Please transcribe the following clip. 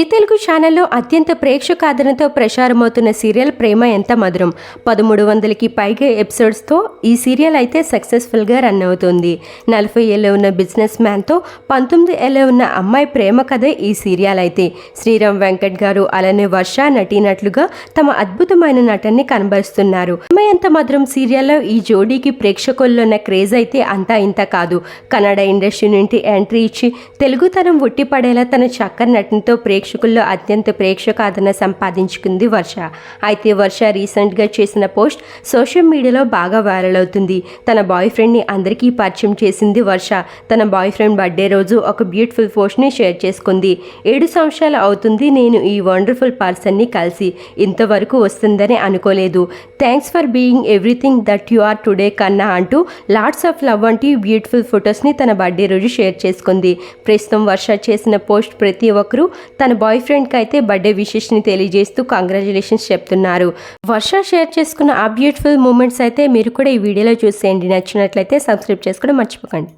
ఈ తెలుగు ఛానల్లో అత్యంత ప్రేక్షకాదరణతో ప్రసారమవుతున్న సీరియల్ ప్రేమ ఎంత మధురం? పదమూడు వందలకి పైగా ఎపిసోడ్స్తో ఈ సీరియల్ అయితే సక్సెస్ఫుల్గా రన్ అవుతుంది. నలభై ఏళ్ళ ఉన్న బిజినెస్ మ్యాన్తో పంతొమ్మిది ఏళ్ళ ఉన్న అమ్మాయి ప్రేమ కథే ఈ సీరియల్ అయితే. శ్రీరామ్ వెంకట్ గారు అలానే వర్ష నటీనట్లుగా తమ అద్భుతమైన నటన్ని కనబరుస్తున్నారు. అమ్మాయి ఎంత మధురం సీరియల్లో ఈ జోడీకి ప్రేక్షకుల్లో ఉన్న క్రేజ్ అయితే అంతా ఇంత కాదు. కన్నడ ఇండస్ట్రీ నుండి ఎంట్రీ ఇచ్చి తెలుగుతనం ఉట్టిపడేలా తన చక్కని నటనతో ప్రేక్షకుల్లో అత్యంత ప్రేక్షకాదరణ సంపాదించుకుంది వర్ష. అయితే వర్ష రీసెంట్గా చేసిన పోస్ట్ సోషల్ మీడియాలో బాగా వైరల్ అవుతుంది. తన బాయ్ ఫ్రెండ్ని అందరికీ పరిచయం చేసింది వర్ష. తన బాయ్ ఫ్రెండ్ బర్త్డే రోజు ఒక బ్యూటిఫుల్ పోస్ట్ని షేర్ చేసుకుంది. ఏడు సంవత్సరాలు అవుతుంది నేను ఈ వండర్ఫుల్ పర్సన్ని కలిసి. ఇంతవరకు వస్తుందని అనుకోలేదు. Thanks for being everything that you are today కన్నా అంటూ లాట్స్ ఆఫ్ లవ్ వంటి బ్యూటిఫుల్ ఫొటోస్ని తన బర్త్డే రోజు షేర్ చేసుకుంది. ప్రస్తుతం వర్ష చేసిన పోస్ట్ ప్రతి ఒక్కరూ తన తన బాయ్ ఫ్రెండ్కి అయితే బర్త్డే విషెస్ని తెలియజేస్తూ కంగ్రాచులేషన్స్ చెప్తున్నారు. వర్ష షేర్ చేసుకున్న ఆ బ్యూటిఫుల్ మూమెంట్స్ అయితే మీరు కూడా ఈ వీడియోలో చూసేయండి. నచ్చినట్లయితే సబ్స్క్రైబ్ చేసుకోవడం మర్చిపోకండి.